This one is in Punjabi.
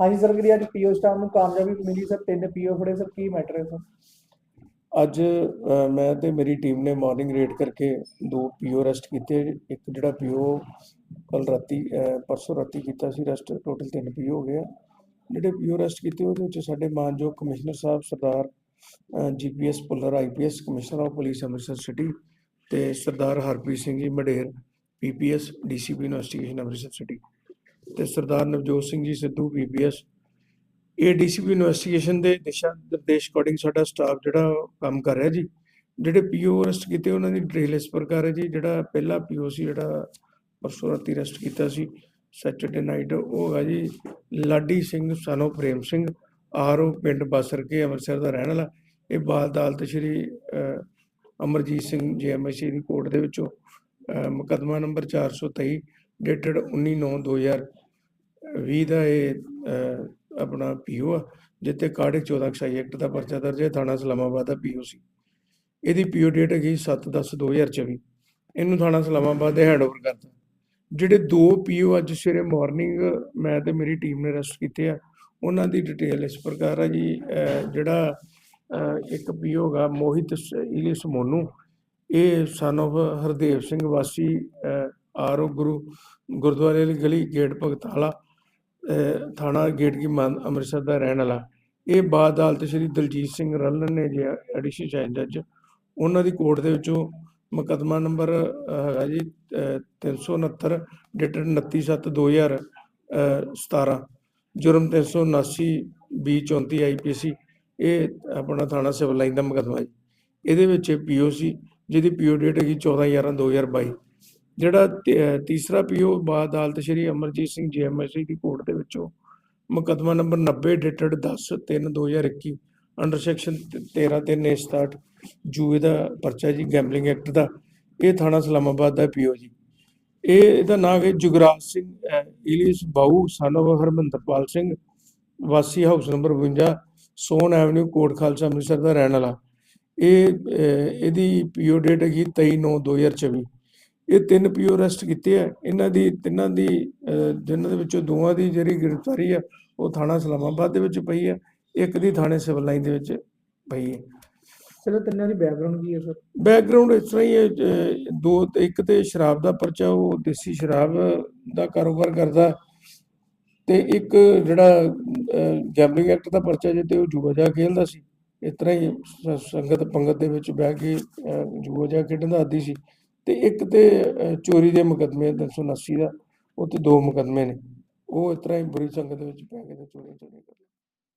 ਹਾਂਜੀ ਸਰ ਜਿਹੜੀ ਅੱਜ ਪੀਓ ਸਟਾਫ ਨੂੰ ਕਾਮਯਾਬੀ ਮਿਲੀ ਸਰ, ਤਿੰਨ ਪੀਓ ਫੜੇ, ਸਰ, ਕੀ ਮੈਟਰ ਹੈ, ਸਰ? ਅੱਜ ਮੈਂ ਤੇ ਮੇਰੀ ਟੀਮ ਨੇ ਮਾਰਨਿੰਗ ਰੇਡ ਕਰਕੇ ਦੋ ਪੀਓ ਅਰੈਸਟ ਕੀਤੇ। ਇੱਕ ਜਿਹੜਾ ਪੀਓ ਕੱਲ ਰਾਤੀ ਪਰਸੋਂ ਰਾਤੀ ਕੀਤਾ ਸੀ ਅਰੈਸਟ ਟੋਟਲ ਤਿੰਨ ਪੀਓ ਹੋ ਗਏ ਆ। ਜਿਹੜੇ ਪੀਓ ਅਰੈਸਟ ਕੀਤੇ, ਉਹਦੇ ਵਿੱਚ ਸਾਡੇ ਮਾਨਯੋਗ commissioner Sahib, Sardar GPS Bhullar IPS commissioner of police Amritsar city ਤੇ Sardar Harpreet Singh ji, Mader PPS DCP investigation Amritsar city ਤੇ ਸਰਦਾਰ ਨਵਜੋਤ ਸਿੰਘ ਜੀ ਸਿੱਧੂ ਪੀਪੀਐਸ ਇਹ ਡੀਸੀਪੀ ਇਨਵੈਸਟੀਗੇਸ਼ਨ ਦੇ ਦਿਸ਼ਾ ਨਿਰਦੇਸ਼ ਅਕੋਰਡਿੰਗ ਸਾਡਾ ਸਟਾਫ ਜਿਹੜਾ ਕੰਮ ਕਰ ਰਿਹਾ ਜੀ ਜਿਹੜੇ ਪੀਓ ਅਰੈਸਟ ਕੀਤੇ ਉਹਨਾਂ ਦੀ ਡਿਟੇਲ ਇਸ ਪ੍ਰਕਾਰ ਹੈ ਜੀ ਜਿਹੜਾ ਪਹਿਲਾ ਪੀਓ ਸੀ ਜਿਹੜਾ ਪਰਸੋਂ ਰਾਤੀ ਅਰੈਸਟ ਕੀਤਾ ਸੀ ਸੈਚਰਡੇ ਨਾਈਟ ਉਹ ਹੈਗਾ ਜੀ ਲਾਡੀ ਸਿੰਘ ਸਨੋ ਪ੍ਰੇਮ ਸਿੰਘ ਆਰਓ ਪਿੰਡ ਬਾਸਰਕੇ ਅੰਮ੍ਰਿਤਸਰ ਦਾ ਰਹਿਣ ਵਾਲਾ ਇਹ ਬਾਲ ਅਦਾਲਤ ਸ਼੍ਰੀ ਅਮਰਜੀਤ ਸਿੰਘ ਜੀਐਮਆਈਸੀ ਦੀ ਕੋਰਟ ਦੇ ਵਿੱਚੋਂ ਅਹ, ਮੁਕੱਦਮਾ ਨੰਬਰ 423 ਡੇਟਡ ਵੀਹ ਦਾ ਇਹ ਅਹ, ਆਪਣਾ ਪੀਓ ਆ ਜਿੱਤੇ ਕਾੜੇ 14 ਕਸਾਈ ਐਕਟ ਦਾ ਪਰਚਾ ਦਰਜ ਹੈ ਥਾਣਾ ਇਸਲਾਮਾਬਾਦ ਦਾ ਪੀਓ ਸੀ। ਇਹਦੀ ਪੀਓ ਡੇਟ ਹੈਗੀ 7/10/2024 ਇਹਨੂੰ ਥਾਣਾ ਇਸਲਾਮਾਬਾਦ ਦੇ ਹੈਂਡਓਵਰ ਕਰਤਾ। ਜਿਹੜੇ ਦੋ ਪੀਓ ਅੱਜ ਸਵੇਰੇ ਮਾਰਨਿੰਗ ਮੈਂ ਤੇ ਮੇਰੀ ਟੀਮ ਨੇ ਅਰੈਸਟ ਕੀਤੇ ਆ ਉਹਨਾਂ ਦੀ ਡਿਟੇਲ ਇਸ ਪ੍ਰਕਾਰ ਆ ਜੀ ਜਿਹੜਾ ਅਹ ਇੱਕ ਪੀਓ ਹੈਗਾ ਮੋਹਿਤ ਇਲੀਸ ਮੋਨੂ ਇਹ ਸਨ of ਹਰਦੇਵ ਸਿੰਘ ਵਾਸੀ ਆਰਓ ਗੁਰੂ ਗੁਰਦੁਆਰੇ ਵਾਲੀ ਗਲੀ ਗੇਟ ਭਗਤਾਲਾ ਥਾਣਾ ਗੇਟ ਕੀ ਮੰਨ ਅੰਮ੍ਰਿਤਸਰ ਦਾ ਰਹਿਣ ਵਾਲਾ। ਇਹ ਬਾਦ ਅਦਾਲਤ ਸ਼੍ਰੀ ਦਲਜੀਤ ਸਿੰਘ ਰਲਨ ਨੇ ਜੀ ਐਡੀਸ਼ਨ ਚਾਰਜ ਜੱਜ ਉਹਨਾਂ ਦੀ ਕੋਰਟ ਦੇ ਵਿੱਚੋਂ ਮੁਕੱਦਮਾ ਨੰਬਰ ਹੈਗਾ ਜੀ ਅਹ, 369 ਡੇਟਡ 29/7/2017 ਜੁਰਮ 379 ਬੀ 34 ਆਈਪੀਸੀ ਇਹ ਆਪਣਾ ਥਾਣਾ ਸਿਵਲ ਲਾਈਨ ਦਾ ਮੁਕੱਦਮਾ ਜੀ। ਇਹਦੇ ਵਿੱਚ ਪੀਓਸੀ ਜਿਹਦੀ ਪੀਓ ਡੇਟ ਹੈਗੀ 14/11/2022 ਜਿਹੜਾ ਤੀ- ਅਹ ਤੀਸਰਾ ਪੀਓ ਬਾਦ ਅਦਾਲਤ ਸ਼੍ਰੀ ਅਮਰਜੀਤ ਸਿੰਘ ਜੀਐਮਐਸਸੀ ਦੀ ਕੋਰਟ ਦੇ ਵਿੱਚੋਂ ਮੁਕੱਦਮਾ ਨੰਬਰ 90 ਡੇਟਡ 10/3/2021 ਅੰਡਰ ਸੈਕਸ਼ਨ 13/3/67 ਜੂਏ ਦਾ ਪਰਚਾ ਜੀ ਗੈਂਬਲਿੰਗ ਐਕਟ ਦਾ ਇਹ ਥਾਣਾ ਇਸਲਾਮਾਬਾਦ ਦਾ ਪੀਓ ਜੀ। ਇਹ ਇਹਦਾ ਨਾਮ ਹੈ ਜੁਗਰਾਜ ਸਿੰਘ ਅਹ, ਇਲੀਸ ਬਾਊ ਸਨ of ਹਰਮੰਦਰਪਾਲ ਸਿੰਘ ਵਾਸੀ ਹਾਊਸ ਨੰਬਰ 52 ਸੋਨ ਐਵਨਿਊ ਕੋਟ ਖਾਲਸਾ ਅੰਮ੍ਰਿਤਸਰ ਦਾ ਰਹਿਣ ਵਾਲਾ। ਇਹ ਅਹ, ਇਹਦੀ ਪੀਓ ਡੇਟ ਹੈਗੀ 23/9/2024 ਇਹ ਤਿੰਨ ਪੀਓ ਅਰੈਸਟ ਕੀਤੇ ਆ। ਇਹਨਾਂ ਦੀ ਤਿੰਨਾਂ ਦੀ ਜਿਨ੍ਹਾਂ ਦੇ ਵਿੱਚੋਂ ਦੋਵਾਂ ਦੀ ਜਿਹੜੀ ਗ੍ਰਿਫਤਾਰੀ ਆ ਉਹ ਥਾਣਾ ਇਸਲਾਮਾਬਾਦ ਦੇ ਵਿੱਚ ਪਈ ਆ। ਇੱਕ ਦੀ ਥਾਣੇ ਸਿਵਲ ਲਾਈਨ ਦੇ ਵਿੱਚ ਪਈ ਹੈ ਚਲੋ ਤਿੰਨਾਂ ਦੀ ਬੈਕਗ੍ਰਾਉਂਡ ਕੀ ਹੈ ਸਰ? ਬੈਕਗ੍ਰਾਉਂਡ ਇਸ ਤਰ੍ਹਾਂ ਹੀ ਹੈ ਦੋ ਇੱਕ ਤੇ ਸ਼ਰਾਬ ਦਾ ਪਰਚਾ ਉਹ ਦੇਸੀ ਸ਼ਰਾਬ ਦਾ ਕਾਰੋਬਾਰ ਕਰਦਾ ਤੇ ਇੱਕ ਜਿਹੜਾ ਗੈਂਬਲਿੰਗ ਐਕਟ ਦਾ ਪਰਚਾ ਜੇ ਤੇ ਉਹ ਜੂਆ ਜਾ ਖੇਲਦਾ ਸੀ। ਇਸ ਤਰ੍ਹਾਂ ਹੀ ਸੰਗਤ ਪੰਗਤ ਦੇ ਵਿੱਚ ਬਹਿ ਕੇ ਜੂਆ ਜਾ ਖੇਡਣ ਦਾ ਆਦੀ ਸੀ। ਤੇ ਇੱਕ ਤੇ ਚੋਰੀ ਦੇ ਮੁਕੱਦਮੇ 379 ਦਾ, ਉਹ ਤੇ ਦੋ ਮੁਕੱਦਮੇ ਨੇ। ਉਹ ਇਸ ਤਰ੍ਹਾਂ ਹੀ ਬੁਰੀ ਸੰਗਤ ਵਿੱਚ ਪੈ ਕੇ ਤੇ ਚੋਰੀ ਚੋਰੀ